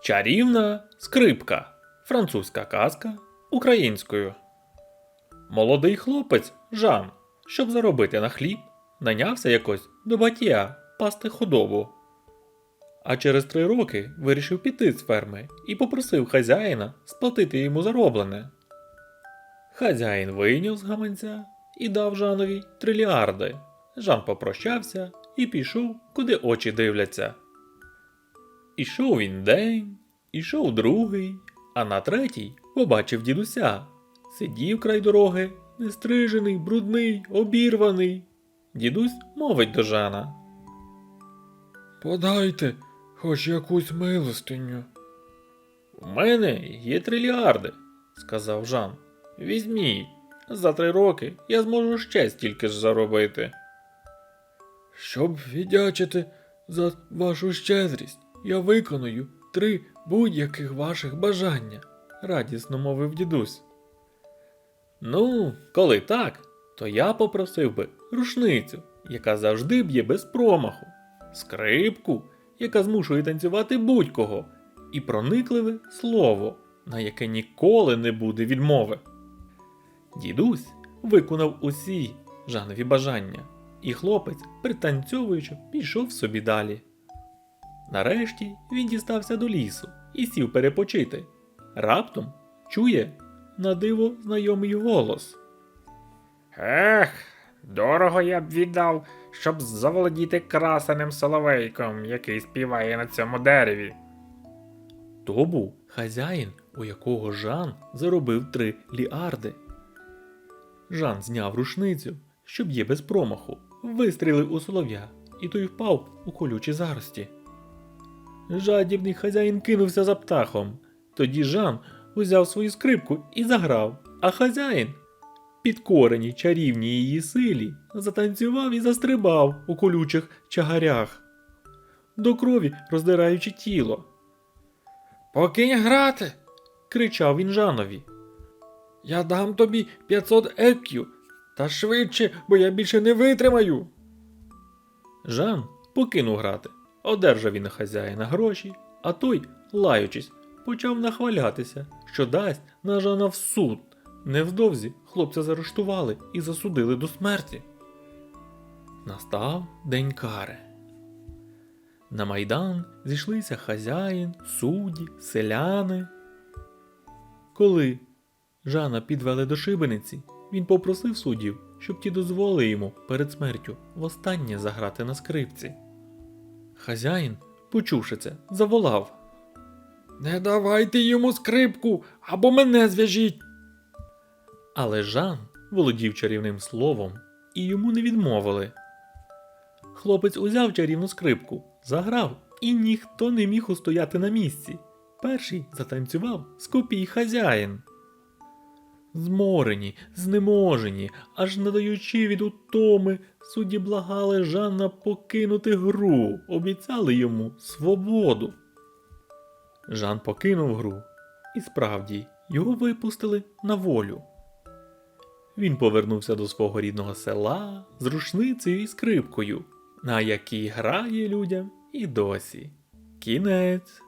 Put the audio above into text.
Чарівна скрипка. Французька казка українською. Молодий хлопець Жан, щоб заробити на хліб, найнявся якось до батія пасти худобу. А через три роки вирішив піти з ферми і попросив хазяїна сплатити йому зароблене. Хазяїн вийняв з гаманця і дав Жанові триліарди. Жан попрощався і пішов, куди очі дивляться. Ішов він день, ішов другий, а на третій побачив дідуся. Сидів край дороги, нестрижений, брудний, обірваний. Дідусь мовить до Жана. Подайте хоч якусь милостиню. У мене є трильярди, сказав Жан. Візьміть. За три роки я зможу ще стільки ж заробити. Щоб віддячити за вашу щедрість, я виконую три будь-яких ваших бажання. радісно мовив дідусь. Ну, коли так, то я попросив би рушницю, яка завжди б'є без промаху, скрипку, яка змушує танцювати будь-кого, і проникливе слово, на яке ніколи не буде відмови. Дідусь виконав усі Жанові бажання, і хлопець, пританцьовуючи, пішов собі далі. Нарешті він дістався до лісу і сів перепочити. Раптом чує на диво знайомий голос. Ех, дорого я б віддав, щоб заволодіти красеним соловейком, який співає на цьому дереві. То був хазяїн, у якого Жан заробив три ліарди. Жан зняв рушницю, що б'є без промаху, вистрілив у солов'я, і той впав у колючі зарості. Жадібний хазяїн кинувся за птахом. Тоді Жан узяв свою скрипку і заграв, а хазяїн, підкореній чарівній її силі, затанцював і застрибав у колючих чагарях, до крові роздираючи тіло. Покинь грати! кричав він Жанові. Я дам тобі 500 еків. Та швидше, бо я більше не витримаю. Жан покинув грати, одержав він хазяїна гроші, а той, лаючись, почав нахвалятися, що дасть на Жана в суд. Невдовзі хлопця заарештували і засудили до смерті. Настав день кари. На майдан зійшлися хазяїн, судді, селяни. Коли Жана підвели до шибениці, він попросив суддів, щоб ті дозволили йому перед смертю востаннє заграти на скрипці. Хазяїн, почувши це, заволав. Не давайте йому скрипку або мене зв'яжіть. Але Жан володів чарівним словом і йому не відмовили. Хлопець узяв чарівну скрипку, заграв, і ніхто не міг устояти на місці. Перший затанцював скопій хазяїн. Зморені, знеможені, аж не даючи від утоми, судді благали Жанна покинути гру, обіцяли йому свободу. Жан покинув гру, і справді його випустили на волю. Він повернувся до свого рідного села з рушницею і скрипкою, на якій грає людям і досі. Кінець.